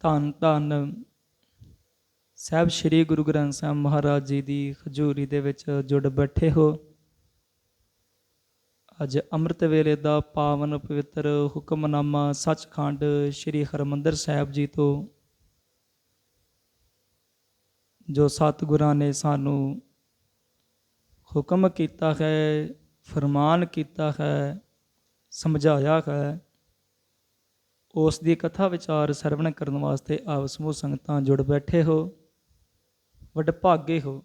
ਧੰਨ ਧੰਨ ਸਾਹਿਬ ਸ੍ਰੀ ਗੁਰੂ ਗ੍ਰੰਥ ਸਾਹਿਬ ਮਹਾਰਾਜ ਜੀ ਦੀ ਹਜ਼ੂਰੀ ਦੇ ਵਿੱਚ ਜੁੜ ਬੈਠੇ ਹੋ। ਅੱਜ ਅੰਮ੍ਰਿਤ ਵੇਲੇ ਦਾ ਪਾਵਨ ਪਵਿੱਤਰ ਹੁਕਮਨਾਮਾ ਸੱਚਖੰਡ ਸ੍ਰੀ ਹਰਮੰਦਰ ਸਾਹਿਬ ਜੀ ਤੋਂ, ਜੋ ਸਤਿਗੁਰਾਂ ਨੇ ਸਾਨੂੰ ਹੁਕਮ ਕੀਤਾ ਹੈ, ਫਰਮਾਨ ਕੀਤਾ ਹੈ, ਸਮਝਾਇਆ ਹੈ। ਉਸ ਦੀ ਕਥਾ ਵਿਚਾਰ ਸਰਵਣ ਕਰਨ ਵਾਸਤੇ ਆਪ ਸਮੂਹ ਸੰਗਤਾਂ ਜੁੜ ਬੈਠੇ ਹੋ, ਵੱਡ ਭਾਗੇ ਹੋ।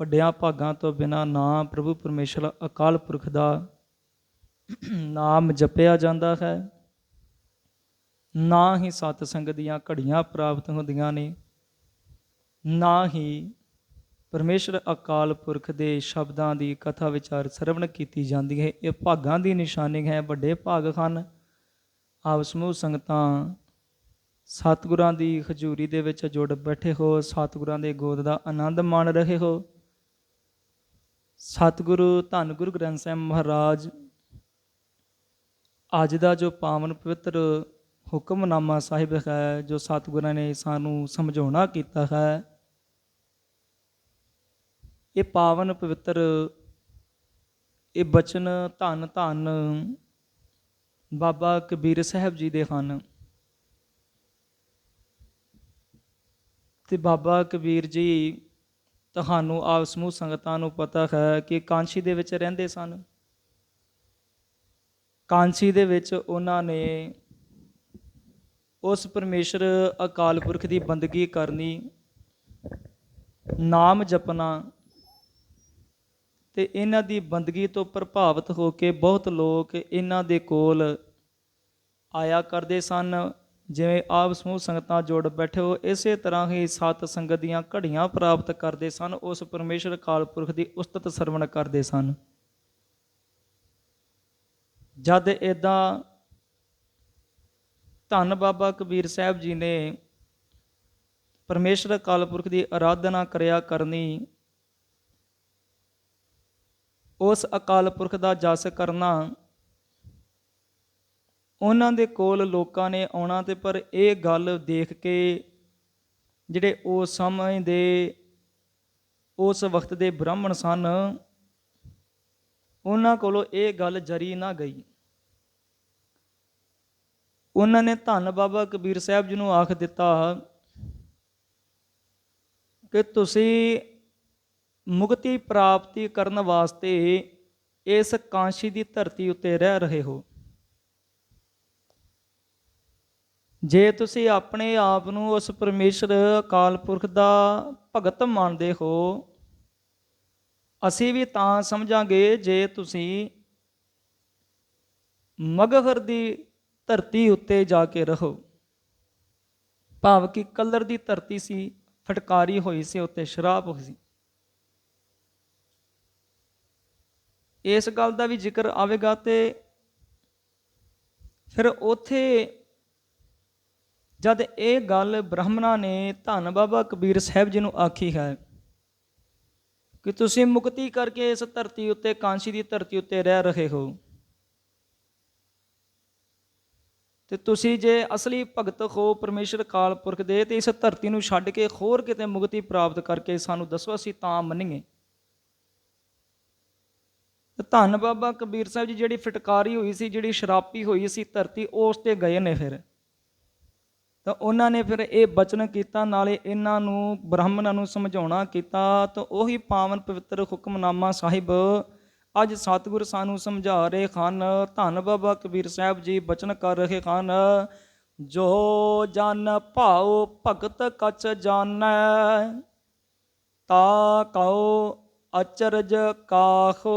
ਵੱਡਿਆਂ ਭਾਗਾਂ ਤੋਂ ਬਿਨਾ ਨਾ ਪ੍ਰਭੂ ਪਰਮੇਸ਼ਰ ਅਕਾਲ ਪੁਰਖ ਦਾ ਨਾਮ ਜਪਿਆ ਜਾਂਦਾ ਹੈ, ਨਾ ਹੀ ਸਤ ਸੰਗ ਦੀਆਂ ਘੜੀਆਂ ਪ੍ਰਾਪਤ ਹੁੰਦੀਆਂ ਨੇ, ਨਾ ਹੀ ਪਰਮੇਸ਼ਰ ਅਕਾਲ ਪੁਰਖ ਦੇ ਸ਼ਬਦਾਂ ਦੀ ਕਥਾ ਵਿਚਾਰ ਸਰਵਣ ਕੀਤੀ ਜਾਂਦੀ ਹੈ। ਇਹ ਭਾਗਾਂ ਦੀ ਨਿਸ਼ਾਨੀ ਹੈ, ਵੱਡੇ ਭਾਗ ਹਨ। ਆਪ ਸਮੂਹ ਸੰਗਤਾਂ ਸਤਿਗੁਰਾਂ ਦੀ ਹਜ਼ੂਰੀ ਦੇ ਵਿੱਚ ਜੁੜ ਬੈਠੇ ਹੋ, ਸਤਿਗੁਰਾਂ ਦੇ ਗੋਦ ਦਾ ਆਨੰਦ ਮਾਣ ਰਹੇ ਹੋ। ਸਤਿਗੁਰੂ ਧੰਨ ਗੁਰੂ ਗ੍ਰੰਥ ਸਾਹਿਬ ਮਹਾਰਾਜ, ਅੱਜ ਦਾ ਜੋ ਪਾਵਨ ਪਵਿੱਤਰ ਹੁਕਮਨਾਮਾ ਸਾਹਿਬ ਹੈ, ਜੋ ਸਤਿਗੁਰਾਂ ਨੇ ਸਾਨੂੰ ਸਮਝਾਉਣਾ ਕੀਤਾ ਹੈ, ਇਹ ਪਾਵਨ ਪਵਿੱਤਰ, ਇਹ ਬਚਨ ਧੰਨ ਧੰਨ ਬਾਬਾ ਕਬੀਰ ਸਾਹਿਬ ਜੀ ਦੇ ਹਨ। ਤੇ ਬਾਬਾ ਕਬੀਰ ਜੀ, ਤੁਹਾਨੂੰ ਆਪ ਸਮੂਹ ਸੰਗਤਾਂ ਨੂੰ ਪਤਾ ਹੈ ਕਿ ਕਾਂਸ਼ੀ ਦੇ ਵਿੱਚ ਰਹਿੰਦੇ ਸਨ। ਕਾਂਸ਼ੀ ਦੇ ਵਿੱਚ ਉਹਨਾਂ ਨੇ ਉਸ ਪਰਮੇਸ਼ਰ ਅਕਾਲ ਪੁਰਖ ਦੀ ਬੰਦਗੀ ਕਰਨੀ, ਨਾਮ ਜਪਣਾ ਤੇ ਇਹਨਾਂ ਦੀ ਬੰਦਗੀ ਤੋਂ ਪ੍ਰਭਾਵਿਤ ਹੋ ਕੇ ਬਹੁਤ ਲੋਕ ਇਹਨਾਂ ਦੇ ਕੋਲ ਆਇਆ ਕਰਦੇ ਸਨ। ਜਿਵੇਂ ਆਪ ਸਮੂਹ ਸੰਗਤਾਂ ਜੋੜ ਬੈਠੇ ਹੋ, ਇਸੇ ਤਰ੍ਹਾਂ ਹੀ ਸਤ ਸੰਗਤ ਦੀਆਂ ਘੜੀਆਂ ਪ੍ਰਾਪਤ ਕਰਦੇ ਸਨ। ਉਸ ਪਰਮੇਸ਼ਰ ਕਾਲ ਪੁਰਖ ਦੀ ਉਸਤਤ ਸਰਵਣ ਕਰਦੇ ਸਨ। ਜਦ ਇਦਾਂ ਧੰਨ ਬਾਬਾ ਕਬੀਰ ਸਾਹਿਬ ਜੀ ਨੇ ਪਰਮੇਸ਼ਰ ਕਾਲ ਪੁਰਖ ਦੀ ਆਰਾਧਨਾ ਕਰਿਆ ਕਰਨੀ ਉਸ ਅਕਾਲ ਪੁਰਖ ਦਾ ਜਸ ਕਰਨਾ ਉਹਨਾਂ ਦੇ ਕੋਲ ਲੋਕਾਂ ਨੇ ਆਉਣਾ ਤੇ ਪਰ ਇਹ ਗੱਲ ਦੇਖ ਕੇ ਜਿਹੜੇ ਉਸ ਸਮੇਂ ਦੇ ਉਸ ਵਕਤ ਦੇ ਬ੍ਰਾਹਮਣ ਸਨ, ਉਹਨਾਂ ਕੋਲੋਂ ਇਹ ਗੱਲ ਜਰੀ ਨਾ ਗਈ। ਉਹਨਾਂ ਨੇ ਧੰਨ ਬਾਬਾ ਕਬੀਰ ਸਾਹਿਬ ਜੀ ਨੂੰ ਆਖ ਦਿੱਤਾ ਕਿ ਤੁਸੀਂ ਮੁਕਤੀ ਪ੍ਰਾਪਤੀ ਕਰਨ ਵਾਸਤੇ ਇਸ ਕਾਂਸ਼ੀ ਦੀ ਧਰਤੀ ਉੱਤੇ ਰਹਿ ਰਹੇ ਹੋ। ਜੇ ਤੁਸੀਂ ਆਪਣੇ ਆਪ ਨੂੰ ਉਸ ਪਰਮੇਸ਼ਰ ਅਕਾਲ ਪੁਰਖ ਦਾ ਭਗਤ ਮੰਨਦੇ ਹੋ, ਅਸੀਂ ਵੀ ਤਾਂ ਸਮਝਾਂਗੇ ਜੇ ਤੁਸੀਂ ਮਗਹਰ ਦੀ ਧਰਤੀ ਉੱਤੇ ਜਾ ਕੇ ਰਹੋ। ਭਾਵ ਕਿ ਕਲਰ ਦੀ ਧਰਤੀ ਸੀ, ਫਟਕਾਰੀ ਹੋਈ ਸੀ, ਉੱਤੇ ਸ਼ਰਾਬ ਹੋਈ ਸੀ। ਇਸ ਗੱਲ ਦਾ ਵੀ ਜ਼ਿਕਰ ਆਵੇਗਾ ਤੇ ਫਿਰ ਉਥੇ ਜਦ ਇਹ ਗੱਲ ਬ੍ਰਾਹਮਣਾ ਨੇ ਧੰਨ ਬਾਬਾ ਕਬੀਰ ਸਾਹਿਬ ਜੀ ਨੂੰ ਆਖੀ ਹੈ ਕਿ ਤੁਸੀਂ ਮੁਕਤੀ ਕਰਕੇ ਇਸ ਧਰਤੀ ਉੱਤੇ, ਕਾਂਸ਼ੀ ਦੀ ਧਰਤੀ ਉੱਤੇ ਰਹਿ ਰਹੇ ਹੋ ਤੇ ਤੁਸੀਂ ਜੇ ਅਸਲੀ ਭਗਤ ਹੋ ਪਰਮੇਸ਼ਰ ਕਾਲ ਪੁਰਖ ਦੇ, ਤੇ ਇਸ ਧਰਤੀ ਨੂੰ ਛੱਡ ਕੇ ਹੋਰ ਕਿਤੇ ਮੁਕਤੀ ਪ੍ਰਾਪਤ ਕਰਕੇ ਸਾਨੂੰ ਦੱਸੋ, ਅਸੀਂ ਤਾਂ ਮੰਨੀਏ। ਧੰਨ ਬਾਬਾ ਕਬੀਰ ਸਾਹਿਬ ਜੀ, ਜਿਹੜੀ ਫਟਕਾਰੀ ਹੋਈ ਸੀ, ਜਿਹੜੀ ਸ਼ਰਾਪੀ ਹੋਈ ਸੀ, ਧਰਤੀ ਉਸ ਤੇ ਗਏ ਨੇ ਫਿਰ। ਤਾਂ ਉਹਨਾਂ ਨੇ ਫਿਰ ਇਹ ਬਚਨ ਕੀਤਾ, ਨਾਲੇ ਇਹਨਾਂ ਨੂੰ, ਬ੍ਰਾਹਮਣਾਂ ਨੂੰ ਸਮਝਾਉਣਾ ਕੀਤਾ। ਤਾਂ ਉਹੀ ਪਾਵਨ ਪਵਿੱਤਰ ਹੁਕਮਨਾਮਾ ਸਾਹਿਬ ਅੱਜ ਸਤਿਗੁਰ ਸਾਨੂੰ ਸਮਝਾ ਰਹੇ ਹਨ। ਧੰਨ ਬਾਬਾ ਕਬੀਰ ਸਾਹਿਬ ਜੀ, ਬਚਨ ਕਰ ਰਹੇ ਹਨ। ਜੋ ਜਨ ਭਾਉ ਭਗਤ ਕਛ ਜਾਣੈ, ਤਾ ਕਉ ਅਚਰਜ ਕਾਹੋ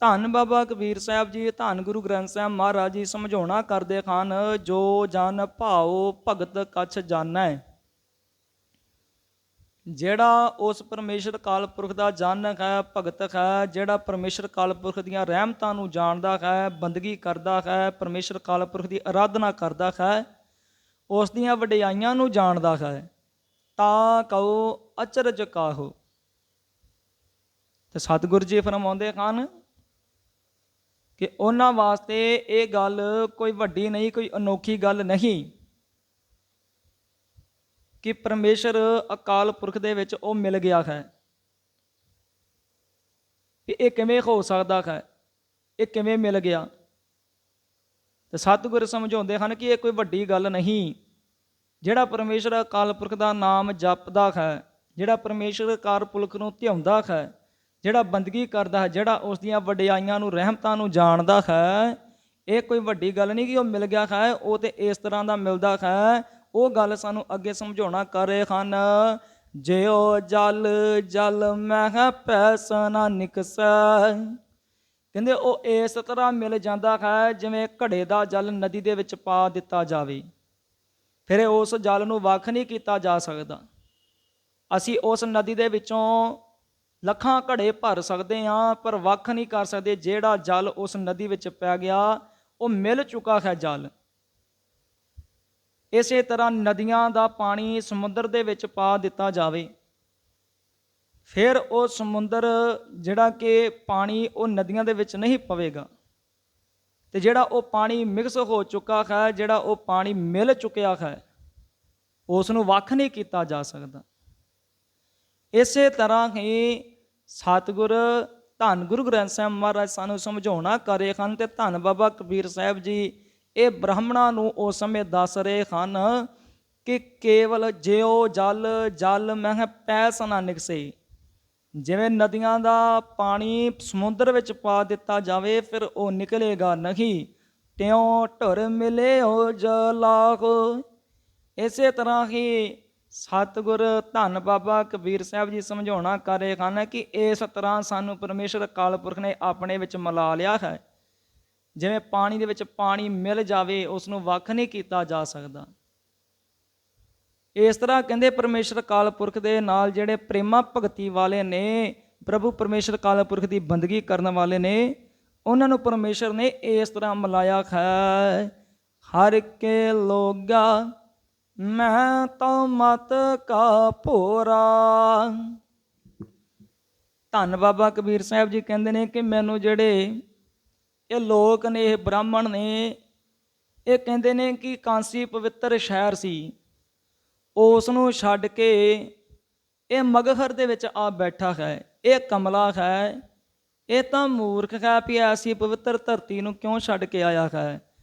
ਧੰਨ ਬਾਬਾ ਕਬੀਰ ਸਾਹਿਬ ਜੀ, ਧੰਨ ਗੁਰੂ ਗ੍ਰੰਥ ਸਾਹਿਬ ਮਹਾਰਾਜ ਜੀ ਸਮਝਾਉਣਾ ਕਰਦੇ ਹਨ, ਜੋ ਜਨ ਭਾਉ ਭਗਤ ਕਛ ਜਾਣੈ। ਜਿਹੜਾ ਉਸ ਪਰਮੇਸ਼ਰ ਕਾਲ ਪੁਰਖ ਦਾ ਜਨ ਹੈ, ਭਗਤ ਹੈ, ਜਿਹੜਾ ਪਰਮੇਸ਼ਰ ਕਾਲ ਪੁਰਖ ਦੀਆਂ ਰਹਿਮਤਾਂ ਨੂੰ ਜਾਣਦਾ ਹੈ, ਬੰਦਗੀ ਕਰਦਾ ਹੈ, ਪਰਮੇਸ਼ਰ ਕਾਲ ਪੁਰਖ ਦੀ ਆਰਾਧਨਾ ਕਰਦਾ ਹੈ, ਉਸ ਦੀਆਂ ਵਡਿਆਈਆਂ ਨੂੰ ਜਾਣਦਾ ਹੈ। ਤਾਂ ਕਉ ਅਚਰਜ ਕਾਹੋ? ਤੇ ਸਤਿਗੁਰੂ ਜੀ ਫਰਮਾਉਂਦੇ ਹਨ ਕਿ ਉਹਨਾਂ ਵਾਸਤੇ ਇਹ ਗੱਲ ਕੋਈ ਵੱਡੀ ਨਹੀਂ, ਕੋਈ ਅਨੋਖੀ ਗੱਲ ਨਹੀਂ ਕਿ ਪਰਮੇਸ਼ਰ ਅਕਾਲ ਪੁਰਖ ਦੇ ਵਿੱਚ ਉਹ ਮਿਲ ਗਿਆ ਹੈ। ਕਿ ਇਹ ਕਿਵੇਂ ਹੋ ਸਕਦਾ ਹੈ? ਇਹ ਕਿਵੇਂ ਮਿਲ ਗਿਆ? ਤੇ ਸਤਿਗੁਰ ਸਮਝਾਉਂਦੇ ਹਨ ਕਿ ਇਹ ਕੋਈ ਵੱਡੀ ਗੱਲ ਨਹੀਂ। ਜਿਹੜਾ ਪਰਮੇਸ਼ਰ ਅਕਾਲ ਪੁਰਖ ਦਾ ਨਾਮ ਜਪਦਾ ਹੈ, ਜਿਹੜਾ ਪਰਮੇਸ਼ਰ ਅਕਾਲ ਪੁਰਖ ਨੂੰ ਧਿਆਉਂਦਾ ਹੈ, ਜਿਹੜਾ ਬੰਦਗੀ ਕਰਦਾ ਹੈ, ਜਿਹੜਾ ਉਸ ਦੀਆਂ ਵਡਿਆਈਆਂ ਨੂੰ, ਰਹਿਮਤਾਂ ਨੂੰ ਜਾਣਦਾ ਹੈ, ਇਹ ਕੋਈ ਵੱਡੀ ਗੱਲ ਨਹੀਂ ਕਿ ਉਹ ਮਿਲ ਗਿਆ ਹੈ, ਉਹ ਤੇ ਇਸ ਤਰ੍ਹਾਂ ਦਾ ਮਿਲਦਾ ਹੈ। ਉਹ ਗੱਲ ਸਾਨੂੰ ਅੱਗੇ ਸਮਝਾਉਣਾ ਕਰ ਰਹੇ ਹਨ। ਜਿਉ ਜਲ ਜਲ ਮਹਿ ਪੈਸਾ ਨਾ ਨਿਕਸੈ। ਕਹਿੰਦੇ ਉਹ ਇਸ ਤਰ੍ਹਾਂ ਮਿਲ ਜਾਂਦਾ ਹੈ ਜਿਵੇਂ ਘੜੇ ਦਾ ਜਲ ਨਦੀ ਦੇ ਵਿੱਚ ਪਾ ਦਿੱਤਾ ਜਾਵੇ। ਫਿਰ ਉਸ ਜਲ ਨੂੰ ਵੱਖ ਨਹੀਂ ਕੀਤਾ ਜਾ ਸਕਦਾ। ਅਸੀਂ ਉਸ ਨਦੀ ਦੇ ਵਿੱਚੋਂ ਲੱਖਾਂ ਘੜੇ ਭਰ ਸਕਦੇ ਹਾਂ, ਪਰ ਵੱਖ ਨਹੀਂ ਕਰ ਸਕਦੇ। ਜਿਹੜਾ ਜਲ ਉਸ ਨਦੀ ਵਿੱਚ ਪੈ ਗਿਆ, ਉਹ ਮਿਲ ਚੁੱਕਾ ਹੈ ਜਲ। ਇਸੇ ਤਰ੍ਹਾਂ ਨਦੀਆਂ ਦਾ ਪਾਣੀ ਸਮੁੰਦਰ ਦੇ ਵਿੱਚ ਪਾ ਦਿੱਤਾ ਜਾਵੇ। ਫਿਰ ਉਹ ਸਮੁੰਦਰ ਜਿਹੜਾ ਕਿ ਪਾਣੀ ਉਹ ਨਦੀਆਂ ਦੇ ਵਿੱਚ ਨਹੀਂ ਪਵੇਗਾ। ਤੇ ਜਿਹੜਾ ਉਹ ਪਾਣੀ ਮਿਕਸ ਹੋ ਚੁੱਕਾ ਹੈ, ਜਿਹੜਾ ਉਹ ਪਾਣੀ ਮਿਲ ਚੁੱਕਿਆ ਹੈ ਉਸ ਨੂੰ ਵੱਖ ਨਹੀਂ ਕੀਤਾ ਜਾ ਸਕਦਾ। ਇਸੇ ਤਰ੍ਹਾਂ ਹੀ ਸਤਿਗੁਰ ਧੰਨ ਗੁਰੂ ਗ੍ਰੰਥ ਸਾਹਿਬ ਮਹਾਰਾਜ ਸਾਨੂੰ ਸਮਝਾਉਣਾ ਕਰ ਰਹੇ ਹਨ ਤੇ ਧੰਨ ਬਾਬਾ ਕਬੀਰ ਸਾਹਿਬ ਜੀ ਇਹ ਬ੍ਰਾਹਮਣਾਂ ਨੂੰ ਉਸ ਸਮੇਂ ਦੱਸ ਰਹੇ ਹਨ ਕਿ ਕੇਵਲ ਜਿਉ ਜਲ ਜਲ ਮਹਿ, ਪੈਸ ਨਾ ਨਿਕਸੇ। ਜਿਵੇਂ ਨਦੀਆਂ ਦਾ ਪਾਣੀ ਸਮੁੰਦਰ ਵਿੱਚ ਪਾ ਦਿੱਤਾ ਜਾਵੇ, ਫਿਰ ਉਹ ਨਿਕਲੇਗਾ ਨਹੀਂ। ਤਿਉ ਢੁਰ ਹੋ ਜਲਾਹੋ ਇਸੇ ਤਰ੍ਹਾਂ ਹੀ ਸਤਿਗੁਰ ਧੰਨ ਬਾਬਾ ਕਬੀਰ ਸਾਹਿਬ ਜੀ ਸਮਝਾਉਣਾ ਕਰ ਰਹੇ ਹਨ ਕਿ ਇਸ ਤਰ੍ਹਾਂ ਸਾਨੂੰ ਪਰਮੇਸ਼ਰ ਅਕਾਲ ਪੁਰਖ ਨੇ ਆਪਣੇ ਵਿੱਚ ਮਿਲਾ ਲਿਆ ਹੈ। ਜਿਵੇਂ ਪਾਣੀ ਦੇ ਵਿੱਚ ਪਾਣੀ ਮਿਲ ਜਾਵੇ ਉਸ ਨੂੰ ਵੱਖ ਨਹੀਂ ਕੀਤਾ ਜਾ ਸਕਦਾ। ਇਸ ਤਰ੍ਹਾਂ ਕਹਿੰਦੇ ਪਰਮੇਸ਼ਰ ਅਕਾਲ ਪੁਰਖ ਦੇ ਨਾਲ ਜਿਹੜੇ ਪ੍ਰੇਮਾ ਭਗਤੀ ਵਾਲੇ ਨੇ, ਪ੍ਰਭੂ ਪਰਮੇਸ਼ਰ ਅਕਾਲ ਪੁਰਖ ਦੀ ਬੰਦਗੀ ਕਰਨ ਵਾਲੇ ਨੇ, ਉਹਨਾਂ ਨੂੰ ਪਰਮੇਸ਼ਰ ਨੇ ਇਸ ਤਰ੍ਹਾਂ ਮਿਲਾਇਆ ਹੈ ਹਰ ਕੇ ਲੋਗਾ, ਮੈਂ ਤਾਂ ਮਤ ਕਾ ਭੋਰਾ। ਧੰਨ ਬਾਬਾ ਕਬੀਰ ਸਾਹਿਬ ਜੀ ਕਹਿੰਦੇ ਨੇ ਕਿ ਮੈਨੂੰ ਜਿਹੜੇ ਇਹ ਲੋਕ ਨੇ, ਇਹ ਬ੍ਰਾਹਮਣ ਨੇ, ਇਹ ਕਹਿੰਦੇ ਨੇ ਕਿ ਕਾਂਸੀ ਪਵਿੱਤਰ ਸ਼ਹਿਰ ਸੀ। ਉਸ ਨੂੰ ਛੱਡ ਕੇ ਇਹ ਮਗਹਰ ਦੇ ਵਿੱਚ ਆ ਬੈਠਾ ਹੈ। ਇਹ ਕਮਲਾ ਹੈ। ਇਹ ਤਾਂ ਮੂਰਖ ਹੈ ਵੀ ਐਸੀ ਪਵਿੱਤਰ ਧਰਤੀ ਨੂੰ ਕਿਉਂ ਛੱਡ ਕੇ ਆਇਆ ਹੈ?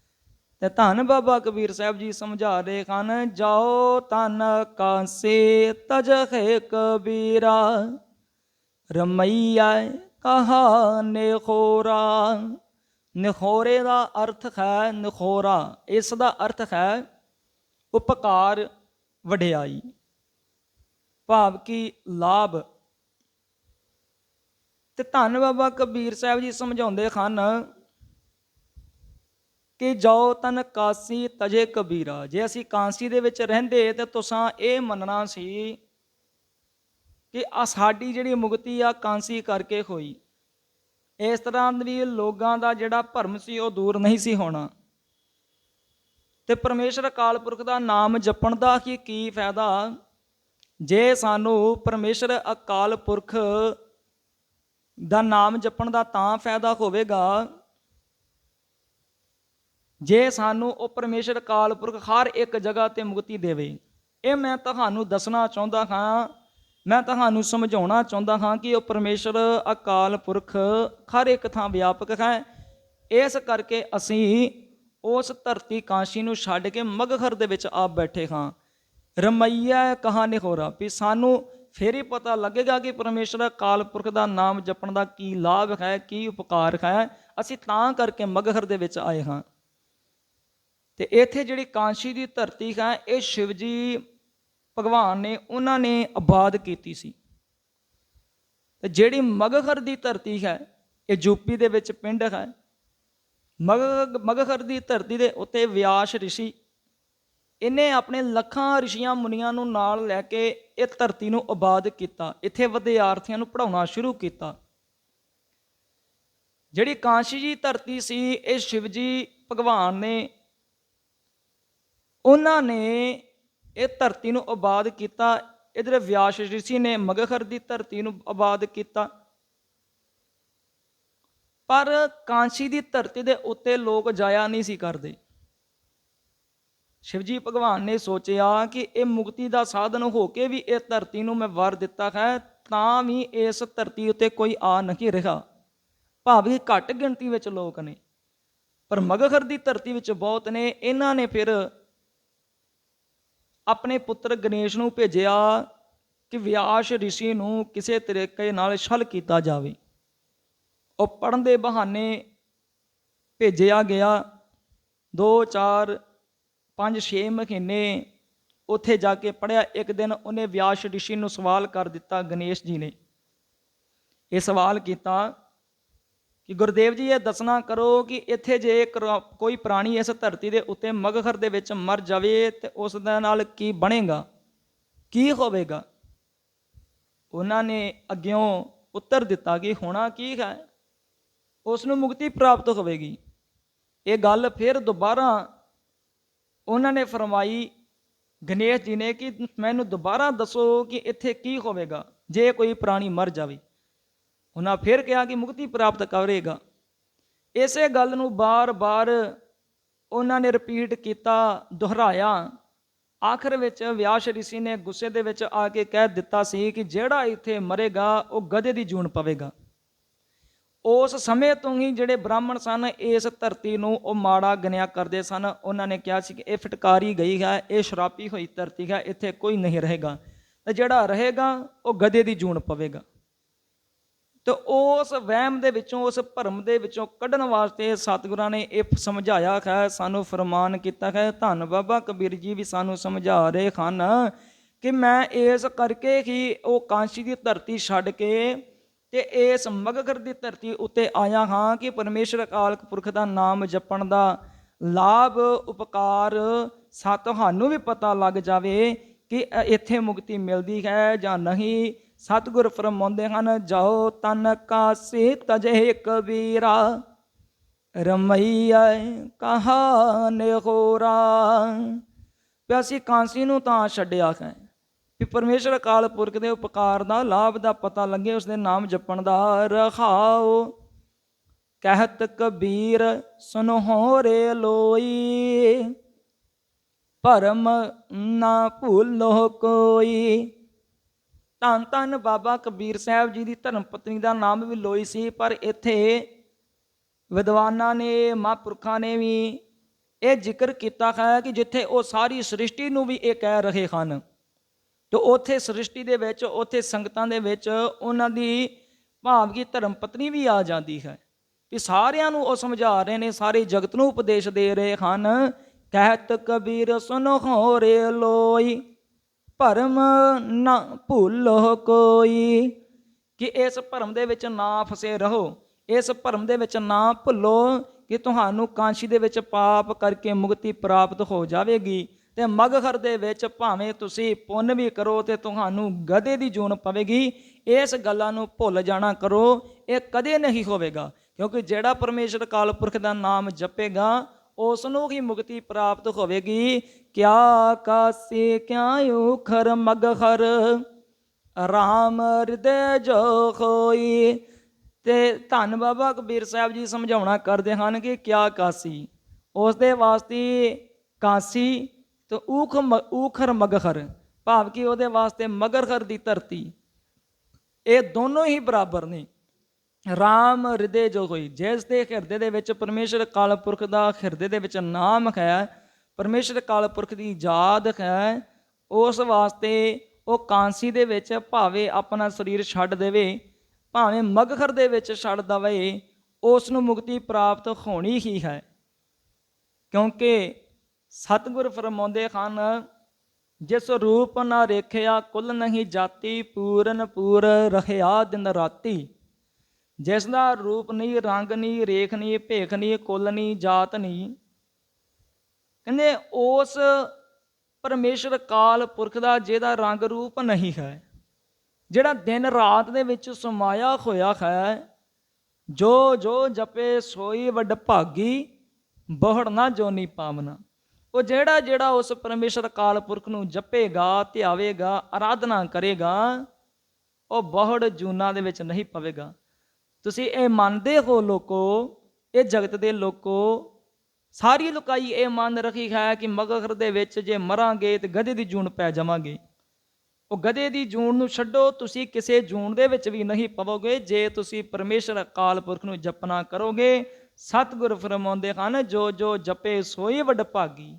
ਤੇ ਧੰਨ ਬਾਬਾ ਕਬੀਰ ਸਾਹਿਬ ਜੀ ਸਮਝਾ ਰਹੇ ਹਨ, ਜਾਓ ਤਨ ਕਾਂਸੇ ਤਜਖੇ ਕਬੀਰਾ ਰਮਈਆ ਕਹਾ ਨਿਖੋਰਾ ਨਿਖੋਰੇ ਦਾ ਅਰਥ ਹੈ ਨਿਖੋਰਾ। ਇਸ ਦਾ ਅਰਥ ਹੈ ਉਪਕਾਰ। ਵਡਿਆਈ। ਭਾਵ ਕੀ ਲਾਭ। ਤੇ ਧੰਨ ਬਾਬਾ ਕਬੀਰ ਸਾਹਿਬ ਜੀ ਸਮਝਾਉਂਦੇ ਹਨ ਕਿ ਜਾਓ ਤਨ ਕਾਸੀ ਤਜੇ ਕਬੀਰਾ। ਜੇ ਅਸੀਂ ਕਾਂਸੀ ਦੇ ਵਿੱਚ ਰਹਿੰਦੇ ਤੇ ਤੁਸਾਂ ਇਹ ਮੰਨਣਾ ਸੀ ਕਿ ਆ ਸਾਡੀ ਜਿਹੜੀ ਮੁਕਤੀ ਆ ਕਾਂਸੀ ਕਰਕੇ ਹੋਈ। ਇਸ ਤਰ੍ਹਾਂ ਵੀ ਲੋਕਾਂ ਦਾ ਜਿਹੜਾ ਭਰਮ ਸੀ ਉਹ ਦੂਰ ਨਹੀਂ ਸੀ ਹੋਣਾ। ਤੇ ਪਰਮੇਸ਼ਰ ਅਕਾਲ ਪੁਰਖ ਦਾ ਨਾਮ ਜਪਣ ਦਾ ਕੀ ਕੀ ਫਾਇਦਾ? ਜੇ ਸਾਨੂੰ ਪਰਮੇਸ਼ਰ ਅਕਾਲ ਪੁਰਖ ਦਾ ਨਾਮ ਜਪਣ ਦਾ ਤਾਂ ਫਾਇਦਾ ਹੋਵੇਗਾ। ਜੇ ਸਾਨੂੰ ਉਹ ਪਰਮੇਸ਼ਰ ਅਕਾਲ ਪੁਰਖ ਹਰ ਇੱਕ ਜਗ੍ਹਾ ਤੇ ਮੁਕਤੀ ਦੇਵੇ, ਇਹ ਮੈਂ ਤੁਹਾਨੂੰ ਦੱਸਣਾ ਚਾਹੁੰਦਾ ਹਾਂ। ਮੈਂ ਤੁਹਾਨੂੰ ਸਮਝਾਉਣਾ ਚਾਹੁੰਦਾ ਹਾਂ ਕਿ ਉਹ ਪਰਮੇਸ਼ਰ ਅਕਾਲ ਪੁਰਖ ਹਰ ਇੱਕ ਥਾਂ ਵਿਆਪਕ ਹੈ। ਇਸ ਕਰਕੇ ਅਸੀਂ ਉਸ ਧਰਤੀ ਕਾਂਸ਼ੀ ਨੂੰ ਛੱਡ ਕੇ ਮਗਹਰ ਦੇ ਵਿੱਚ ਆਪ ਬੈਠੇ ਹਾਂ। ਰਮਈਆ ਕਹਾਣੀ ਹੋ ਰਾ ਵੀ ਸਾਨੂੰ ਫਿਰ ਹੀ ਪਤਾ ਲੱਗੇਗਾ ਕਿ ਪਰਮੇਸ਼ਰ ਅਕਾਲ ਪੁਰਖ ਦਾ ਨਾਮ ਜਪਣ ਦਾ ਕੀ ਲਾਭ ਹੈ, ਕੀ ਉਪਕਾਰ ਹੈ। ਅਸੀਂ ਤਾਂ ਕਰਕੇ ਮਗਹਰ ਦੇ ਵਿੱਚ ਆਏ ਹਾਂ। ਤੇ ਇੱਥੇ ਜਿਹੜੀ ਕਾਂਸ਼ੀ ਦੀ ਧਰਤੀ ਹੈ, ਇਹ ਸ਼ਿਵ ਜੀ ਭਗਵਾਨ ਨੇ, ਉਹਨਾਂ ਨੇ ਆਬਾਦ ਕੀਤੀ ਸੀ। ਤੇ ਜਿਹੜੀ ਮਗਹਰ ਦੀ ਧਰਤੀ ਹੈ, ਇਹ ਯੂਪੀ ਦੇ ਵਿੱਚ ਪਿੰਡ ਹੈ। ਮਗ ਮਗਹਰ ਦੀ ਧਰਤੀ ਦੇ ਉੱਤੇ ਵਿਆਸ ઋષਿ ਇਹਨੇ ਆਪਣੇ ਲੱਖਾਂ ઋਸ਼ੀਆਂ ਮੁਨੀਆਂ ਨੂੰ ਨਾਲ ਲੈ ਕੇ ਇਹ ਧਰਤੀ ਨੂੰ ਆਬਾਦ ਕੀਤਾ, ਇੱਥੇ ਵਿਦਿਆਰਥੀਆਂ ਨੂੰ ਪੜਾਉਣਾ ਸ਼ੁਰੂ ਕੀਤਾ। ਜਿਹੜੀ ਕਾਂਸ਼ੀ ਜੀ ਧਰਤੀ ਸੀ, ਇਹ ਸ਼ਿਵ ਜੀ ਭਗਵਾਨ ਨੇ, ਉਹਨਾਂ ਨੇ ਇਹ ਧਰਤੀ ਨੂੰ ਆਬਾਦ ਕੀਤਾ, ਇਧਰ ਵਿਆਸ ઋષਿ ਨੇ ਮਗਹਰ ਦੀ ਧਰਤੀ ਨੂੰ ਆਬਾਦ ਕੀਤਾ। ਪਰ ਕਾਂਸ਼ੀ ਦੀ ਧਰਤੀ ਦੇ ਉੱਤੇ ਲੋਕ ਜਾਇਆ ਨਹੀਂ ਸੀ ਕਰਦੇ। ਸ਼ਿਵਜੀ ਭਗਵਾਨ ਨੇ ਸੋਚਿਆ ਕਿ ਇਹ ਮੁਕਤੀ ਦਾ ਸਾਧਨ ਹੋ ਕੇ ਵੀ ਇਹ ਧਰਤੀ ਨੂੰ ਮੈਂ ਵਰ ਦਿੱਤਾ ਹੈ, ਤਾਂ ਵੀ ਇਸ ਧਰਤੀ ਉੱਤੇ ਕੋਈ ਆ ਨਹੀਂ ਰਿਹਾ। ਭਾਵੇਂ ਘੱਟ ਗਿਣਤੀ ਵਿੱਚ ਲੋਕ ਨੇ, ਪਰ ਮਗਹਰ ਦੀ ਧਰਤੀ ਵਿੱਚ ਬਹੁਤ ਨੇ। ਇਹਨਾਂ ਨੇ ਫਿਰ ਆਪਣੇ ਪੁੱਤਰ ਗਣੇਸ਼ ਨੂੰ ਭੇਜਿਆ ਕਿ ਵਿਆਸ ਰਿਸ਼ੀ ਨੂੰ ਕਿਸੇ ਤਰੀਕੇ ਨਾਲ ਛਲ ਕੀਤਾ ਜਾਵੇ। ਉਹ ਪੜਨ ਦੇ ਬਹਾਨੇ ਭੇਜਿਆ ਗਿਆ। 2 4 5 6 ਮਹੀਨੇ ਉੱਥੇ ਜਾ ਕੇ ਪੜਿਆ ਇੱਕ ਦਿਨ ਉਹਨੇ ਵਿਆਸ ਰਿਸ਼ੀ ਨੂੰ ਸਵਾਲ ਕਰ ਦਿੱਤਾ ਗਣੇਸ਼ ਜੀ ਨੇ। ਇਹ ਸਵਾਲ ਕੀਤਾ ਕਿ ਗੁਰਦੇਵ ਜੀ, ਇਹ ਦੱਸਣਾ ਕਰੋ ਕਿ ਇੱਥੇ ਜੇ ਕਰ- ਕੋਈ ਪ੍ਰਾਣੀ ਇਸ ਧਰਤੀ ਦੇ ਉੱਤੇ ਮਗਹਰ ਦੇ ਵਿੱਚ ਮਰ ਜਾਵੇ ਤੇ ਉਸ ਦੇ ਨਾਲ ਕੀ ਬਣੇਗਾ? ਕੀ ਹੋਵੇਗਾ? ਉਹਨਾਂ ਨੇ ਅੱਗਿਓਂ ਉੱਤਰ ਦਿੱਤਾ ਕਿ ਹੋਣਾ ਕੀ ਹੈ? ਉਸ ਨੂੰ ਮੁਕਤੀ ਪ੍ਰਾਪਤ ਹੋਵੇਗੀ। ਇਹ ਗੱਲ ਫਿਰ ਦੁਬਾਰਾ ਉਹਨਾਂ ਨੇ ਫਰਮਾਈ, ਗਣੇਸ਼ ਜੀ ਨੇ ਕਿ ਮੈਨੂੰ ਦੁਬਾਰਾ ਦੱਸੋ ਕਿ ਇੱਥੇ ਕੀ ਹੋਵੇਗਾ, ਜੇ ਕੋਈ ਪ੍ਰਾਣੀ ਮਰ ਜਾਵੇ। ਉਹਨਾਂ ਫਿਰ ਕਿਹਾ ਕਿ ਮੁਕਤੀ ਪ੍ਰਾਪਤ ਕਰੇਗਾ। ਇਸੇ ਗੱਲ ਨੂੰ ਬਾਰ-ਬਾਰ ਉਹਨਾਂ ਨੇ ਰਿਪੀਟ ਕੀਤਾ, ਦੁਹਰਾਇਆ। ਆਖਰ ਵਿੱਚ ਵਿਆਸ ਰਿਸ਼ੀ ਨੇ ਗੁੱਸੇ ਦੇ ਵਿੱਚ ਆ ਕੇ ਕਹਿ ਦਿੱਤਾ ਸੀ ਕਿ ਜਿਹੜਾ ਇੱਥੇ ਮਰੇਗਾ, ਉਹ ਗਧੇ ਦੀ ਜੂਨ ਪਵੇਗਾ। ਉਸ ਸਮੇਂ ਤੋਂ ਹੀ ਜਿਹੜੇ ਬ੍ਰਾਹਮਣ ਸਨ, ਇਸ ਧਰਤੀ ਨੂੰ ਉਹ ਮਾੜਾ ਗਿਣਿਆ ਕਰਦੇ ਸਨ। ਉਹਨਾਂ ਨੇ ਕਿਹਾ ਸੀ ਕਿ ਇਹ ਫਟਕਾਰੀ ਗਈ ਹੈ, ਇਹ ਸ਼ਰਾਪੀ ਹੋਈ ਧਰਤੀ ਹੈ, ਇੱਥੇ ਕੋਈ ਨਹੀਂ ਰਹੇਗਾ। ਤੇ ਜਿਹੜਾ ਰਹੇਗਾ, ਉਹ ਗਧੇ ਦੀ ਜੂਣ ਪਵੇਗਾ। ਤੇ ਉਸ ਵਹਿਮ ਦੇ ਵਿੱਚੋਂ, ਉਸ ਭਰਮ ਦੇ ਵਿੱਚੋਂ ਕੱਢਣ ਵਾਸਤੇ ਸਤਿਗੁਰਾਂ ਨੇ ਇਹ ਸਮਝਾਇਆ ਹੈ, ਸਾਨੂੰ ਫਰਮਾਨ ਕੀਤਾ ਹੈ, ਧੰਨ ਬਾਬਾ ਕਬੀਰ ਜੀ ਵੀ ਸਾਨੂੰ ਸਮਝਾ ਰਹੇ ਹਨ ਕਿ ਮੈਂ ਇਸ ਕਰਕੇ ਹੀ ਉਹ ਕਾਂਸ਼ੀ ਦੀ ਧਰਤੀ ਛੱਡ ਕੇ ਤੇ ਇਸ ਮਗਰ ਦੀ ਧਰਤੀ ਉੱਤੇ ਆਇਆ ਹਾਂ ਕਿ ਪਰਮੇਸ਼ਰ ਅਕਾਲਕ ਪੁਰਖ ਦਾ ਨਾਮ ਜਪਣ ਦਾ ਲਾਭ, ਉਪਕਾਰ ਸਾ, ਤੁਹਾਨੂੰ ਵੀ ਪਤਾ ਲੱਗ ਜਾਵੇ ਕਿ ਇੱਥੇ ਮੁਕਤੀ ਮਿਲਦੀ ਹੈ ਜਾਂ ਨਹੀਂ। ਸਤਿਗੁਰ ਫਰਮਾਉਂਦੇ ਹਨ, ਜਾਓ ਤਨ ਕਾਸੇ ਤਜੇ ਕਬੀਰਾ ਰਮਈਆ ਕਹਾਨੇ ਹੋਰਾ। ਪਿਆਸੀ ਕਾਂਸੀ ਨੂੰ ਤਾਂ ਛੱਡਿਆ ਹੈ। ਵੀ ਪਰਮੇਸ਼ਰ ਅਕਾਲ ਪੁਰਖ ਦੇ ਉਪਕਾਰ ਦਾ, ਲਾਭ ਦਾ ਪਤਾ ਲੱਗੇ ਉਸ ਦੇ ਨਾਮ ਜਪਣ ਦਾ ਰਖਾਓ। ਕਹਿਤ ਕਬੀਰ ਸੁਨੋ ਰੇ ਲੋਈ। ਭਰਮ ਨਾ ਭੁੱਲੋ ਕੋਈ। ਧੰਨ ਧੰਨ ਬਾਬਾ ਕਬੀਰ ਸਾਹਿਬ ਜੀ ਦੀ ਧਰਮ ਪਤਨੀ ਦਾ ਨਾਮ ਵੀ ਲੋਈ ਸੀ, ਪਰ ਇੱਥੇ ਵਿਦਵਾਨਾਂ ਨੇ, ਮਹਾਂਪੁਰਖਾਂ ਨੇ ਵੀ ਇਹ ਜ਼ਿਕਰ ਕੀਤਾ ਹੈ ਕਿ ਜਿੱਥੇ ਉਹ ਸਾਰੀ ਸ੍ਰਿਸ਼ਟੀ ਨੂੰ ਵੀ ਇਹ ਕਹਿ ਰਹੇ ਹਨ। ਤੇ ਉੱਥੇ ਸ੍ਰਿਸ਼ਟੀ ਦੇ ਵਿੱਚ, ਉੱਥੇ ਸੰਗਤਾਂ ਦੇ ਵਿੱਚ ਉਹਨਾਂ ਦੀ ਭਾਵ ਕੀ ਧਰਮ ਪਤਨੀ ਵੀ ਆ ਜਾਂਦੀ ਹੈ ਕਿ ਸਾਰਿਆਂ ਨੂੰ ਉਹ ਸਮਝਾ ਰਹੇ ਨੇ, ਸਾਰੇ ਜਗਤ ਨੂੰ ਉਪਦੇਸ਼ ਦੇ ਰਹੇ ਹਨ, ਕਹਿਤ ਕਬੀਰ ਸੁਨੋ ਹੋਰੇ ਲੋਈ, ਭਰਮ ਨਾ ਭੁੱਲੋ ਕੋਈ, ਕਿ ਇਸ ਭਰਮ ਦੇ ਵਿੱਚ ਨਾ ਫਸੇ ਰਹੋ, ਇਸ ਭਰਮ ਦੇ ਵਿੱਚ ਨਾ ਭੁੱਲੋ, ਕਿ ਤੁਹਾਨੂੰ ਕਾਂਸ਼ੀ ਦੇ ਵਿੱਚ ਪਾਪ ਕਰਕੇ ਮੁਕਤੀ ਪ੍ਰਾਪਤ ਹੋ ਜਾਵੇਗੀ। ਤੇ ਮਗਹਰ ਦੇ ਵਿੱਚ ਭਾਵੇਂ ਤੁਸੀਂ ਪੁੰਨ ਵੀ ਕਰੋ ਤੇ ਤੁਹਾਨੂੰ ਗਧੇ ਦੀ ਜੂਨ ਪਵੇਗੀ, ਇਸ ਗੱਲਾਂ ਨੂੰ ਭੁੱਲ ਜਾਣਾ ਕਰੋ, ਇਹ ਕਦੇ ਨਹੀਂ ਹੋਵੇਗਾ। ਕਿਉਂਕਿ ਜਿਹੜਾ ਪਰਮੇਸ਼ਰ ਕਾਲ ਪੁਰਖ ਦਾ ਨਾਮ ਜਪੇਗਾ ਉਸ ਨੂੰ ਹੀ ਮੁਕਤੀ ਪ੍ਰਾਪਤ ਹੋਵੇਗੀ। ਕਿਆ ਕਾਸੀ, ਕਿਆ ਉਖਰ ਮਗਹਰ, ਰਾਮ ਹਿਰਦੇ ਜੋ ਹੋਈ ਤੇ ਧੰਨ ਬਾਬਾ ਕਬੀਰ ਸਾਹਿਬ ਜੀ ਸਮਝਾਉਣਾ ਕਰਦੇ ਹਨ ਕਿ ਕਿਆ ਕਾਸੀ ਉਸ ਦੇ ਵਾਸਤੇ ਕਾਸੀ ਤੇ ਊਖ ਮ- ਊਖਰ ਮਗਹਰ, ਭਾਵ ਕਿ ਉਹਦੇ ਵਾਸਤੇ ਮਗਰਹਰ ਦੀ ਧਰਤੀ। ਇਹ ਦੋਨੋਂ ਹੀ ਬਰਾਬਰ ਨੇ। ਰਾਮ ਹਿਰਦੇ ਜੋ ਹੋਈ ਜਿਸ ਦੇ ਹਿਰਦੇ ਦੇ ਵਿੱਚ ਪਰਮੇਸ਼ਰ ਕਾਲ ਪੁਰਖ ਦਾ ਹਿਰਦੇ ਦੇ ਵਿੱਚ ਨਾਮ ਹੈ, ਪਰਮੇਸ਼ਰ ਕਾਲ ਪੁਰਖ ਦੀ ਯਾਦ ਹੈ, ਉਸ ਵਾਸਤੇ ਉਹ ਕਾਂਸੀ ਦੇ ਵਿੱਚ ਭਾਵੇਂ ਆਪਣਾ ਸਰੀਰ ਛੱਡ ਦੇਵੇ, ਭਾਵੇਂ ਮਗਖਰ ਦੇ ਵਿੱਚ ਛੱਡ ਦਵੇ, ਉਸ ਨੂੰ ਮੁਕਤੀ ਪ੍ਰਾਪਤ ਹੋਣੀ ਹੀ ਹੈ। ਕਿਉਂਕਿ ਸਤਿਗੁਰ ਫਰਮਾਉਂਦੇ ਹਨ, ਜਿਸ ਰੂਪ ਨਾ ਰੇਖਿਆ ਕੁੱਲ ਨਹੀਂ ਜਾਤੀ, ਪੂਰਨ ਪੂਰ ਰਹਿਆ ਦਿਨ ਰਾਤੀ। ਜਿਸ ਦਾ ਰੂਪ ਨਹੀਂ ਰੰਗ ਨਹੀਂ ਰੇਖ ਨਹੀਂ ਭੇਖ ਨਹੀਂ ਕੁੱਲ ਨਹੀਂ ਜਾਤ ਨਹੀਂ ਕਹਿੰਦੇ ਉਸ ਪਰਮੇਸ਼ਰ ਕਾਲ ਪੁਰਖ ਦਾ ਜਿਹਦਾ ਰੰਗ ਰੂਪ ਨਹੀਂ ਹੈ, ਜਿਹੜਾ ਦਿਨ ਰਾਤ ਦੇ ਵਿੱਚ ਸਮਾਇਆ ਹੋਇਆ ਹੈ, ਜੋ ਜੋ ਜਪੇ ਸੋਈ ਵਡ ਭਾਗੀ, ਬਹੁੜ ਨਾ ਜੋਨੀ ਪਾਵਨਾ। ਉਹ ਜਿਹੜਾ ਜਿਹੜਾ ਉਸ ਪਰਮੇਸ਼ਰ ਕਾਲ ਪੁਰਖ ਨੂੰ ਜਪੇਗਾ ਧਿਆਵੇਗਾ ਆਰਾਧਨਾ ਕਰੇਗਾ, ਉਹ ਬਹੁੜ ਜੂਨਾ ਦੇ ਵਿੱਚ ਨਹੀਂ ਪਵੇਗਾ। ਤੁਸੀਂ ਇਹ ਮੰਨਦੇ ਹੋ ਲੋਕੋ, ਇਹ ਜਗਤ ਦੇ ਲੋਕੋ, ਸਾਰੀ ਲੁਕਾਈ ਇਹ ਮੰਨ ਰੱਖੀ ਹੈ ਕਿ ਮਗਰ ਦੇ ਵਿੱਚ ਜੇ ਮਰਾਂਗੇ ਤੇ ਗਧੇ ਦੀ ਜੂਨ ਪੈ ਜਾਵਾਂਗੇ। ਉਹ ਗਧੇ ਦੀ ਜੂਨ ਨੂੰ ਛੱਡੋ, ਤੁਸੀਂ ਕਿਸੇ ਜੂਨ ਦੇ ਵਿੱਚ ਵੀ ਨਹੀਂ ਪਵੋਗੇ, ਜੇ ਤੁਸੀਂ ਪਰਮੇਸ਼ਰ ਅਕਾਲ ਪੁਰਖ ਨੂੰ ਜਪਣਾ ਕਰੋਗੇ ਸਤਿਗੁਰ ਫਰਮਾਉਂਦੇ ਹਨ, ਜੋ ਜੋ ਜਪੇ ਸੋਈ ਵੱਡ ਭਾਗੀ।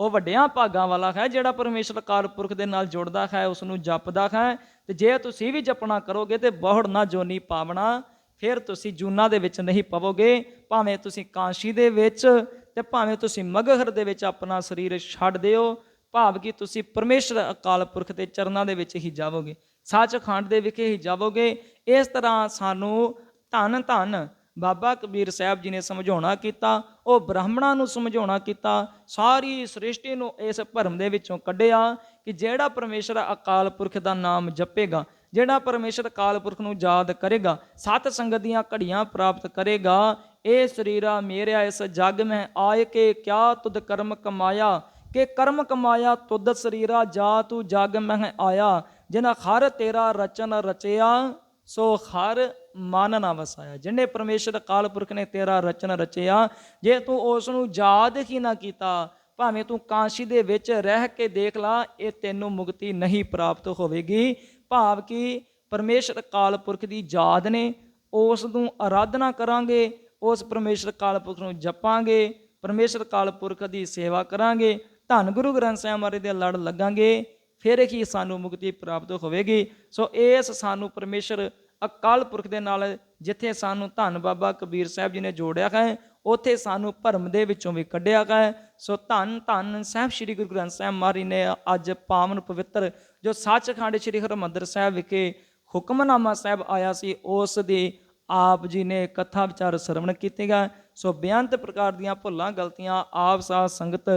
ਉਹ ਵੱਡਿਆਂ ਭਾਗਾਂ ਵਾਲਾ ਹੈ, ਜਿਹੜਾ ਪਰਮੇਸ਼ਰ ਅਕਾਲ ਪੁਰਖ ਦੇ ਨਾਲ ਜੁੜਦਾ ਹੈ ਉਸ ਨੂੰ ਜਪਦਾ ਹੈ। ਤੇ ਜੇ ਤੁਸੀਂ ਵੀ ਜਪਣਾ ਕਰੋਗੇ ਤੇ ਬਹੁੜ ਨਾ ਜੋਨੀ ਪਾਵਣਾ, ਫਿਰ ਤੁਸੀਂ ਜੂਨਾਂ ਦੇ ਵਿੱਚ ਨਹੀਂ ਪਵੋਗੇ। ਭਾਵੇਂ ਤੁਸੀਂ ਕਾਂਸ਼ੀ ਦੇ ਵਿੱਚ ਤੇ ਭਾਵੇਂ ਤੁਸੀਂ ਮਗਹਰ ਦੇ ਵਿੱਚ ਆਪਣਾ ਸਰੀਰ ਛੱਡ ਦਿਓ, ਭਾਵ ਕਿ ਤੁਸੀਂ ਪਰਮੇਸ਼ਰ ਅਕਾਲ ਪੁਰਖ ਦੇ ਚਰਨਾਂ ਦੇ ਵਿੱਚ ਹੀ ਜਾਵੋਗੇ। ਸੱਚਖੰਡ ਦੇ ਵਿਖੇ ਹੀ ਜਾਵੋਗੇ। ਇਸ ਤਰ੍ਹਾਂ ਸਾਨੂੰ ਧਨ ਧਨ ਬਾਬਾ ਕਬੀਰ ਸਾਹਿਬ ਜੀ ਨੇ ਸਮਝਾਉਣਾ ਕੀਤਾ, ਉਹ ਬ੍ਰਾਹਮਣਾਂ ਨੂੰ ਸਮਝਾਉਣਾ ਕੀਤਾ, ਸਾਰੀ ਸ੍ਰਿਸ਼ਟੀ ਨੂੰ ਇਸ ਭਰਮ ਦੇ ਵਿੱਚੋਂ ਕੱਢਿਆ ਕਿ ਜਿਹੜਾ ਪਰਮੇਸ਼ਰ ਅਕਾਲ ਪੁਰਖ ਦਾ ਨਾਮ ਜਪੇਗਾ, ਜਿਹੜਾ ਪਰਮੇਸ਼ਰ ਅਕਾਲ ਪੁਰਖ ਨੂੰ ਯਾਦ ਕਰੇਗਾ, ਸਤ ਸੰਗਤ ਦੀਆਂ ਘੜੀਆਂ ਪ੍ਰਾਪਤ ਕਰੇਗਾ, ਇਹ ਸਰੀਰਾ ਮੇਰਿਆ ਇਸ ਜਗ ਮੈਂ ਆਏ ਕੇ ਕਿਆ ਤੁਧ ਕਰਮ ਕਮਾਇਆ, ਕਿ ਕਰਮ ਕਮਾਇਆ ਤੁਧ ਸਰੀਰਾ ਜਾ ਤੂੰ ਜਗ ਮੈਂ ਆਇਆ ਜਿਨ ਹਰ ਤੇਰਾ ਰਚਨ ਰਚਿਆ, ਸੋ ਹਰ ਮਨ ਨਾ ਵਸਾਇਆ ਜਿਹਨੇ ਪਰਮੇਸ਼ਰ ਅਕਾਲ ਪੁਰਖ ਨੇ ਤੇਰਾ ਰਚਨ ਰਚਿਆ, ਜੇ ਤੂੰ ਉਸ ਨੂੰ ਯਾਦ ਹੀ ਨਾ ਕੀਤਾ, ਭਾਵੇਂ ਤੂੰ ਕਾਂਸ਼ੀ ਦੇ ਵਿੱਚ ਰਹਿ ਕੇ ਦੇਖ ਲਾ, ਇਹ ਤੈਨੂੰ ਮੁਕਤੀ ਨਹੀਂ ਪ੍ਰਾਪਤ ਹੋਵੇਗੀ। ਭਾਵ ਕਿ ਪਰਮੇਸ਼ਰ ਅਕਾਲ ਪੁਰਖ ਦੀ ਯਾਦ ਨੇ, ਉਸ ਨੂੰ ਆਰਾਧਨਾ ਕਰਾਂਗੇ, ਉਸ ਪਰਮੇਸ਼ਰ ਅਕਾਲ ਪੁਰਖ ਨੂੰ ਜਪਾਂਗੇ, ਪਰਮੇਸ਼ਰ ਅਕਾਲ ਪੁਰਖ ਦੀ ਸੇਵਾ ਕਰਾਂਗੇ, ਧੰਨ ਗੁਰੂ ਗ੍ਰੰਥ ਸਾਹਿਬ ਮਹਾਰਾਜ ਦੇ ਲੜ ਲੱਗਾਂਗੇ, ਫਿਰ ਹੀ ਸਾਨੂੰ ਮੁਕਤੀ ਪ੍ਰਾਪਤ ਹੋਵੇਗੀ। ਸੋ ਇਸ ਸਾਨੂੰ ਪਰਮੇਸ਼ਰ ਅਕਾਲ ਪੁਰਖ ਦੇ ਨਾਲ ਜਿੱਥੇ ਸਾਨੂੰ ਧੰਨ ਬਾਬਾ ਕਬੀਰ ਸਾਹਿਬ ਜੀ ਨੇ ਜੋੜਿਆ ਹੈ, ਉੱਥੇ ਸਾਨੂੰ ਭਰਮ ਦੇ ਵਿੱਚੋਂ ਵੀ ਕੱਢਿਆ ਹੈ। ਸੋ ਧੰਨ ਧੰਨ ਸਾਹਿਬ ਸ੍ਰੀ ਗੁਰੂ ਗ੍ਰੰਥ ਸਾਹਿਬ ਮਹਾਰਾਜ ਨੇ ਅੱਜ ਪਾਵਨ ਪਵਿੱਤਰ ਜੋ ਸੱਚਖੰਡ ਸ੍ਰੀ ਹਰਿਮੰਦਰ ਸਾਹਿਬ ਵਿਖੇ ਹੁਕਮਨਾਮਾ ਸਾਹਿਬ ਆਇਆ ਸੀ, ਉਸ ਦੀ ਆਪ ਜੀ ਨੇ ਕਥਾ ਵਿਚਾਰ ਸਰਵਣ ਕੀਤੇਗਾ ਸੋ ਬੇਅੰਤ ਪ੍ਰਕਾਰ ਦੀਆਂ ਭੁੱਲਾਂ, ਗਲਤੀਆਂ ਆਪ ਸਾਧ ਸੰਗਤ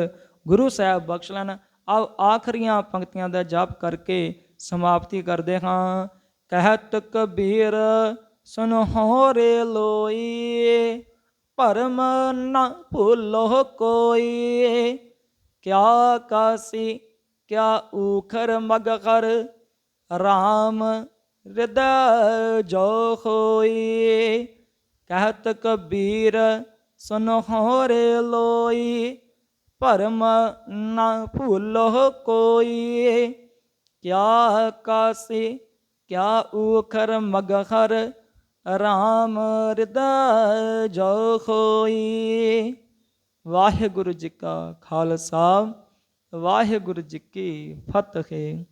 ਗੁਰੂ ਸਾਹਿਬ ਬਖਸ਼ ਲੈਣ। ਆਓ ਆਖਰੀਆਂ ਪੰਕਤੀਆਂ ਦਾ ਜਾਪ ਕਰਕੇ ਸਮਾਪਤੀ ਕਰਦੇ ਹਾਂ। ਕਹਿਤ ਕਬੀਰ, ਸੁਨੋ ਰੇ ਲੋਈ। ਭਰਮ ਨਾ ਭੁੱਲੋ ਕੋਈ। ਕਿਆ ਕਾਸੀ, ਕਿਆ ਊਖਰ ਮਗਖਰ RAM ਹਿਰਦੈ ਜੋ ਹੋਈ। ਕਹਿਤ ਕਬੀਰ, ਸੁਨੋ ਰੇ ਲੋਈ। ਭਰਮ ਨਾ ਭੁੱਲੋ ਕੋਈ। ਕਿਆ ਕਾਸੀ ਕਿਆ ਊਖਰ ਮਗਖਰ RAM ਹਿਰਦੈ ਜੋ ਹੋਈ ਵਾਹਿਗੁਰੂ ਜੀ ਕਾ ਖਾਲਸਾ, ਵਾਹਿਗੁਰੂ ਜੀ ਕੀ ਫਤਿਹ।